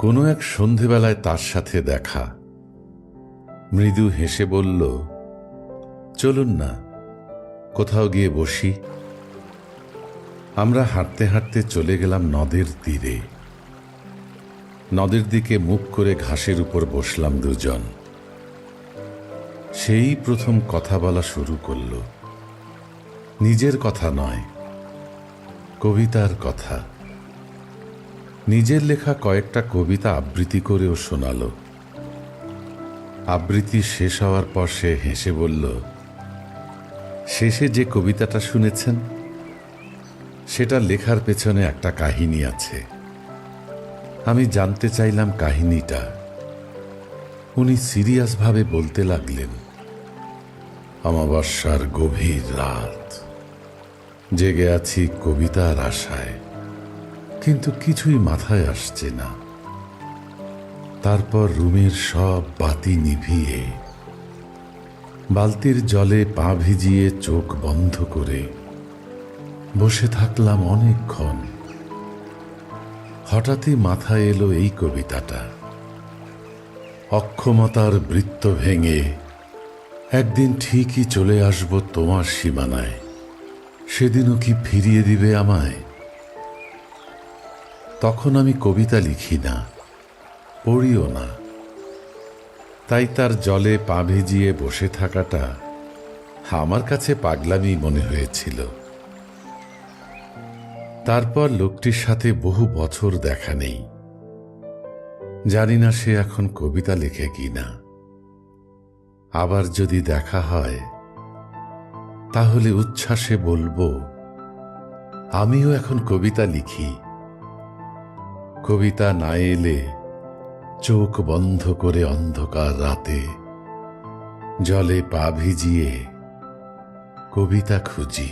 কোনো এক সন্ধেবেলায় তার সাথে দেখা। মৃদু হেসে বলল, চলুন না, কোথাও গিয়ে বসি। আমরা হাঁটতে হাঁটতে চলে গেলাম নদের তীরে। নদের দিকে মুখ করে ঘাসের উপর বসলাম দুজন। সেই প্রথম কথা বলা শুরু করল, নিজের কথা নয়, কবিতার কথা। নিজের লেখা কয়েকটা কবিতা আবৃত্তি করেও শোনালো। আবৃত্তি শেষ হওয়ার পর সে হেসে বলল, শেষে যে কবিতাটা শুনেছেন, সেটা লেখার পেছনে একটা কাহিনী আছে। আমি জানতে চাইলাম কাহিনীটা। উনি সিরিয়াসভাবে বলতে লাগলেন, অমাবস্যার গভীর রাত, জেগে আছি কবিতার আশায়। কিন্তু কিছুই মাথায় আসছে না। তারপর রুমের সব বাতি নিভিয়ে বালতির জলে পা ভিজিয়ে চোখ বন্ধ করে বসে থাকলাম অনেকক্ষণ। হঠাৎই মাথায় এলো এই কবিতাটা। অক্ষমতার বৃত্ত ভেঙে একদিন ঠিকই চলে আসব তোমার সীমানায়। সেদিনও কি ফিরিয়ে দিবে আমায়? তখন আমি কবিতা লিখি না, পড়িও না। তাই তার জলে পা ভিজিয়ে বসে থাকাটা আমার কাছে পাগলামি মনে হয়েছিল। তারপর লোকটির সাথে বহু বছর দেখা নেই। জানি না সে এখন কবিতা লেখে কি না। আবার যদি দেখা হয়, তাহলে উচ্ছ্বাসে বলব, আমিও এখন কবিতা লিখি। কবিতা না এলে চোখ বন্ধ করে অন্ধকার রাতে জলে পা ভিজিয়ে কবিতা খুঁজি।